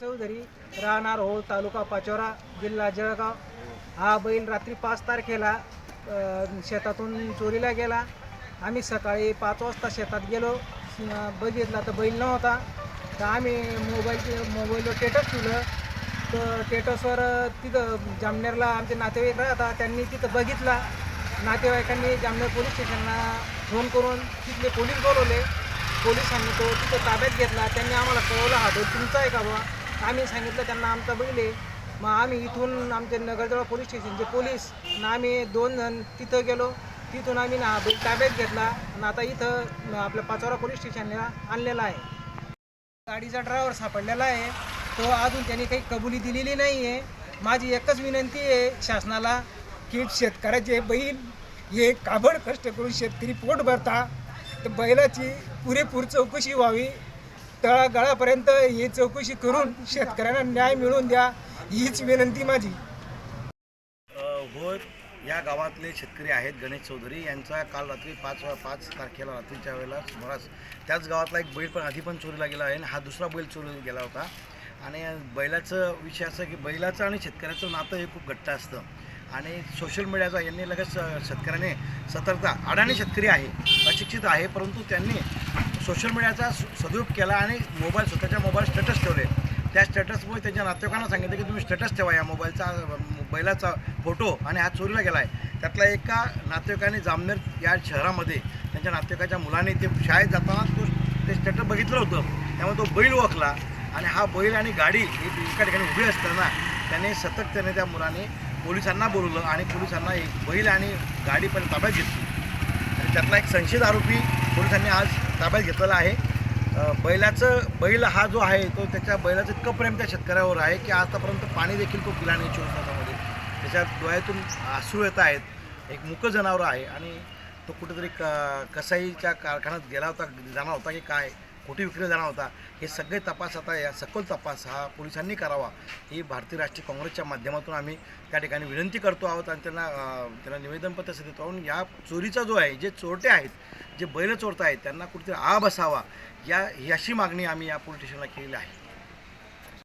चौधरी राहणार होळ तालुका पाचोरा जिल्हा जळगाव. हा बैल रात्री पाच तारखेला शेतातून चोरीला गेला. आम्ही सकाळी पाच वाजता शेतात गेलो. बघितला तर बैल नव्हता. तर आम्ही मोबाईल मोबाईलवर टेटस ठेवलं. तर टेटसवर तिथं जामनेरला आमचे नातेवाईक राहतात त्यांनी तिथं बघितला. नातेवाईकांनी जामनेर पोलीस स्टेशनला फोन करून तिथले पोलीस बोलवले. पोलिसांनी तो तिथं ताब्यात घेतला. त्यांनी आम्हाला कळवलं हा बैल तुमचा आहे का बा आम्ही सांगितलं त्यांना आमचं बैल आहे. मग आम्ही इथून आमचे नगरजवळ पोलीस स्टेशनचे पोलीस आणि आम्ही दोन जण तिथं गेलो. तिथून आम्ही ना बैल ताब्यात घेतला आणि आता इथं आपल्या पाचोरा पोलीस स्टेशनला आणलेला आहे. गाडीचा ड्रायव्हर सापडलेला आहे. तो अजून त्यांनी काही कबुली दिलेली नाही आहे माझी एकच विनंती आहे शासनाला की शेतकऱ्याचे बैल हे काबड कष्ट करून शेतकरी पोट भरता. तर बैलाची पुरेपूर चौकशी व्हावी. तळागाळापर्यंत ही चौकशी करून शेतकऱ्यांना न्याय मिळवून द्या हीच विनंती माझी. अ, या गावातले शेतकरी आहेत गणेश चौधरी. यांचा काल रात्री पाच पाच तारखेला रात्रीच्या वेळेला सुमारास त्याच गावातला एक बैल पण आधी पण चोरीला गेला आहे आणि हा दुसरा बैल चोरीला गेला होता. आणि बैलाचं विषय असं की बैलाचं आणि शेतकऱ्याचं नातं हे खूप घट्ट असतं. आणि सोशल मीडियाचा यांनी लगेच शेतकऱ्याने सतर्कता अडाणी शेतकरी आहे अशिक्षित आहे परंतु त्यांनी सोशल मीडियाचा स- सदुपयोग केला आणि मोबाईल स्वतःच्या मोबाईल स्टेटस ठेवले. त्या स्टेटसमुळे त्यांच्या नातेवाईकांना सांगितलं की तुम्ही स्टेटस ठेवा या मोबाईलचा बैलाचा फोटो आणि हा चोरीला गेला आहे त्यातला एका नातेवाईकाने जामनेर या शहरामध्ये त्यांच्या नातेवाईकाच्या मुलाने ते शाळेत जाताना तो ते स्टेटस बघितलं होतं. त्यामुळे तो बैल ओळखला आणि हा बैल आणि गाडी ही एका ठिकाणी उभी असताना त्याने सतत त्याने त्या मुलाने पोलिसांना बोलवलं आणि पोलिसांना एक बैल आणि गाडी पण ताब्यात घेतली. आणि त्यातला एक संशयित आरोपी पोलिसांनी आज ताब्यात घेतलेला आहे. बैलाचं बैल हा जो आहे तो त्याच्या बैलाचं इतकं प्रेम त्या शेतकऱ्यावर आहे की आतापर्यंत पाणी देखील तो पिला नाही चोवीस तासामध्ये. त्याच्या डोळ्यातून आसू येत आहेत. एक मुकं जनावर आहे आणि तो कुठेतरी क कसाईच्या कारखान्यात गेला होता जाणार होता की काय? कुठे विक्री जाणार होता हे सगळे तपास आता या सखोल तपास हा पोलिसांनी करावा. ही भारतीय राष्ट्रीय काँग्रेसच्या माध्यमातून आम्ही त्या ठिकाणी विनंती करतो आहोत आणि त्यांना त्यांना निवेदनपत्र असं देतो आहोत. या चोरीचा जो आहे जे चोरटे आहेत जे बैल चोरता आहेत त्यांना कुठेतरी आ बसावा या याशी अशी मागणी आम्ही या पोलीस स्टेशनला केलेली आहे.